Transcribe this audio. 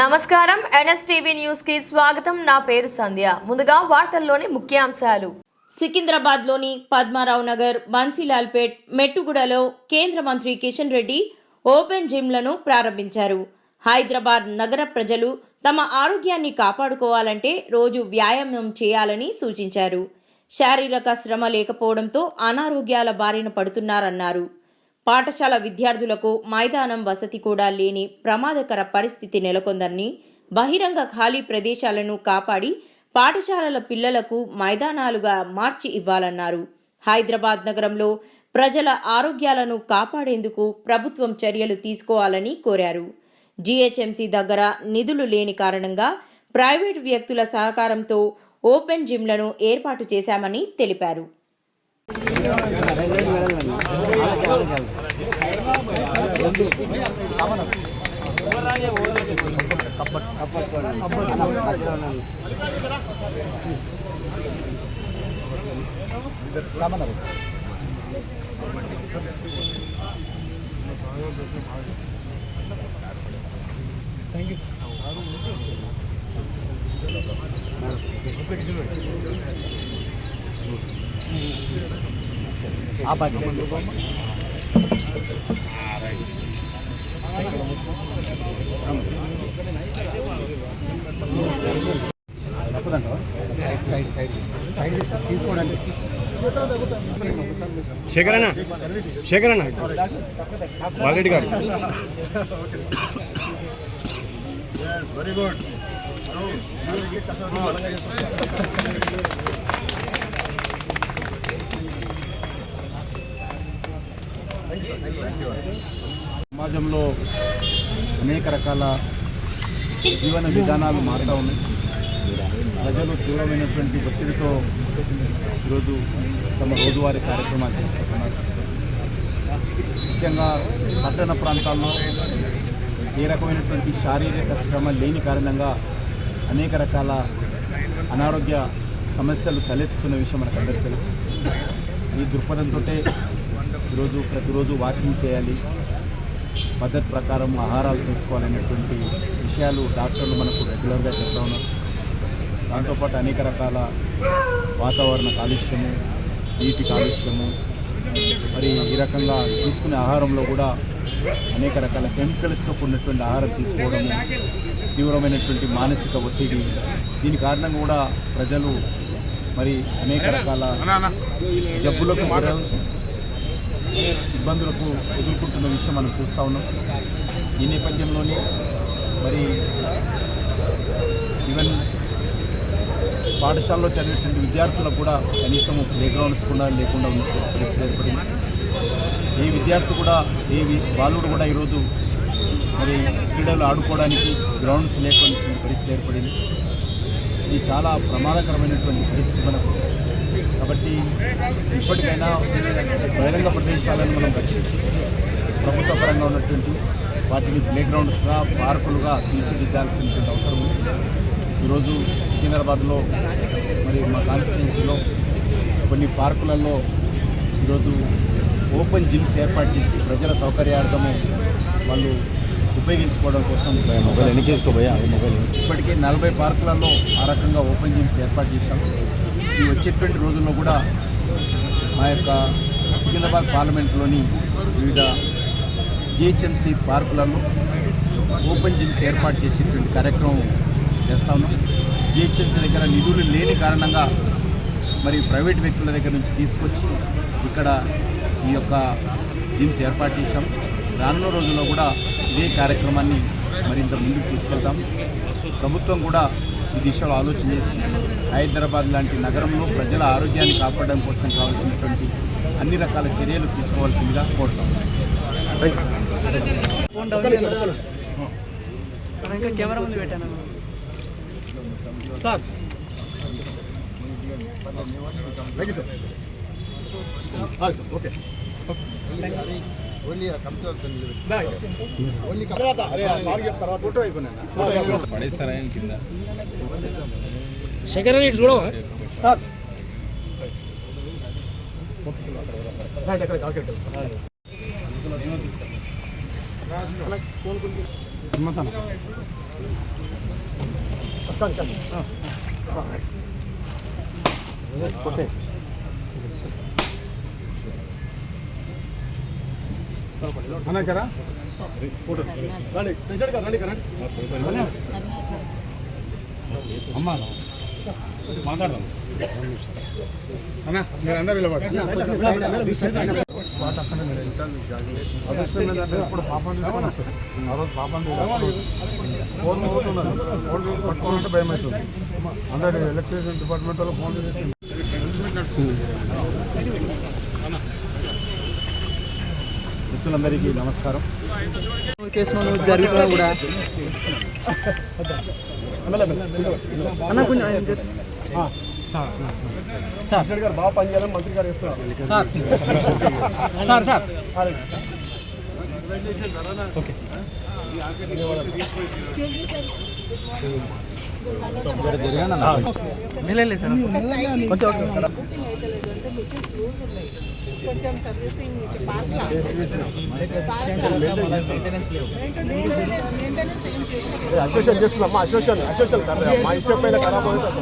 నమస్కారం. ఎన్ఎస్టీవీ న్యూస్కి స్వాగతం. నా పేరు సంధ్య. ముందుగా వార్తల్లోని ముఖ్యాంశాలు. సికింద్రాబాద్లోని పద్మారావు నగర్ బన్సీలాల్పేట్ మెట్టుగూడలో కేంద్ర మంత్రి కిషన్ రెడ్డి ఓపెన్ జిమ్లను ప్రారంభించారు. హైదరాబాద్ నగర ప్రజలు తమ ఆరోగ్యాన్ని కాపాడుకోవాలంటే రోజు వ్యాయామం చేయాలని సూచించారు. శారీరక శ్రమ లేకపోవడంతో అనారోగ్యాల బారిన పడుతున్నారన్నారు. పాఠశాల విద్యార్థులకు మైదానం వసతి కూడా లేని ప్రమాదకర పరిస్థితి నెలకొందని బహిరంగ ఖాళీ ప్రదేశాలను కాపాడి పాఠశాలల పిల్లలకు మైదానాలుగా మార్చి ఇవ్వాలన్నారు. హైదరాబాద్ నగరంలో ప్రజల ఆరోగ్యాలను కాపాడేందుకు ప్రభుత్వం చర్యలు తీసుకోవాలని కోరారు. జీహెచ్ఎంసీ దగ్గర నిధులు లేని కారణంగా ప్రైవేట్ వ్యక్తుల సహకారంతో ఓపెన్ జిమ్లను ఏర్పాటు చేశామని తెలిపారు. ಥ್ಯಾಂಕ್ ಯು శేఖరణ శేఖరణ బాలరెడ్డి గారు. వెరీ గుడ్ సమాజంలో అనేక రకాల జీవన విధానాలు మారుతూ ఉన్నాయి. ప్రజలు తీవ్రమైనటువంటి ఒత్తిడితో ఈరోజు తమ రోజువారీ కార్యక్రమాలు చేసుకుంటున్నారు. ముఖ్యంగా పట్టణ ప్రాంతాల్లో ఏ రకమైనటువంటి శారీరక శ్రమ లేని కారణంగా అనేక రకాల అనారోగ్య సమస్యలు తలెత్తున్న విషయం మనకు అందరికీ తెలుసు. ఈ దృక్పథంతో ఈరోజు ప్రతిరోజు వాకింగ్ చేయాలి. పద్ధతి ప్రకారం ఆహారాలు తీసుకోవాలనేటువంటి విషయాలు డాక్టర్లు మనకు రెగ్యులర్గా చెప్తా ఉన్నారు. దాంతోపాటు అనేక రకాల వాతావరణ కాలుష్యము నీటి కాలుష్యము మరి ఈ రకంగా తీసుకునే ఆహారంలో కూడా అనేక రకాల కెమికల్స్తో కూడినటువంటి ఆహారం తీసుకోవడము తీవ్రమైనటువంటి మానసిక ఒత్తిడి దీని కారణంగా కూడా ప్రజలు మరి అనేక రకాల జబ్బులకు గురవు ఇబ్బందులకు ఎదుర్కొంటున్న విషయం మనం చూస్తూ ఉన్నాం. ఈ నేపథ్యంలోనే మరి ఈవెన్ పాఠశాలలో చదివేటువంటి విద్యార్థులకు కూడా కనీసం ప్లే గ్రౌండ్స్ కూడా లేకుండా ఉన్న పరిస్థితి ఏర్పడింది. ఏ విద్యార్థి కూడా ఏ వి- బాలుడు కూడా ఈరోజు మరి క్రీడలు ఆడుకోవడానికి గ్రౌండ్స్ లేకుండా పరిస్థితి ఏర్పడింది. ఇది చాలా ప్రమాదకరమైనటువంటి పరిస్థితి మనకు కాబట్టి ఇప్పటికైనా బహిరంగ ప్రదేశాలను మనం రక్షించి ప్రభుత్వ పరంగా ఉన్నటువంటి వాటిని ప్లే గ్రౌండ్స్గా పార్కులుగా తీర్చిదిద్దాల్సినటువంటి అవసరం ఉంది. ఈరోజు సికింద్రాబాద్లో మరి మా కాన్స్టిట్యున్సీలో కొన్ని పార్కులలో ఈరోజు ఓపెన్ జిమ్స్ ఏర్పాటు చేసి ప్రజల సౌకర్యార్థము వాళ్ళు ఉపయోగించుకోవడం కోసం ఇప్పటికే నలభై పార్కులలో ఆ రకంగా ఓపెన్ జిమ్స్ ఏర్పాటు చేశాం. ఈ వచ్చేటువంటి రోజుల్లో కూడా మా యొక్క సికింద్రాబాద్ పార్లమెంట్లోని వివిధ జిహెచ్ఎంసీ పార్కులలో ఓపెన్ జిమ్స్ ఏర్పాటు చేసేటువంటి కార్యక్రమం చేస్తా ఉన్నాం. జిహెచ్ఎంసీ దగ్గర నిధులు లేని కారణంగా మరి ప్రైవేట్ వ్యక్తుల దగ్గర నుంచి తీసుకొచ్చి ఇక్కడ ఈ యొక్క జిమ్స్ ఏర్పాటు చేశాం. రానున్న రోజుల్లో కూడా ఇదే కార్యక్రమాన్ని మరింత ముందుకు తీసుకెళ్తాం. ప్రభుత్వం కూడా ఈ దిశలో ఆలోచన చేసి హైదరాబాద్ లాంటి నగరంలో ప్రజల ఆరోగ్యాన్ని కాపాడడం కోసం కావాల్సినటువంటి అన్ని రకాల చర్యలు తీసుకోవాల్సిందిగా కోరుతాం. కెమెరా ముందు పెట్టాను సార్. ఓకే ఫోటో అయిపోయినా శేఖర్ అని చూడవా సార్ అన్నాకరా అమ్మా. మాట్లాడదాం. అన్న మీరు అందరు ఇప్పుడు పాపం ఆ రోజు పాపం ఫోన్ పోతున్నారు ఫోన్ పట్టుకోవాలంటే భయం అవుతుంది అందరు ఎలక్ట్రిసిటీ డిపార్ట్మెంట్ వాళ్ళు ఫోన్ చేసి మిత్రులందరికీ నమస్కారం. కేసులో జరుగుతున్నా కూడా కొంచెం. సార్ గారు బాగా పనిచేయాలని మంత్రి గారు ఇస్తున్నారు సార్. Sir sir. లేదు లేదు సార్ కొంచెం కొంచెం సర్వీసింగ్ పార్ట్స్ మెయింటెనెన్స్ ఏం చేస్తారు అసోసియేషన్ చేస్తున్నాం అసోసియేషన్ అసోసియేషన్ కర్ర మా ఇసే పైన ఖరాబ్ అవుతుంది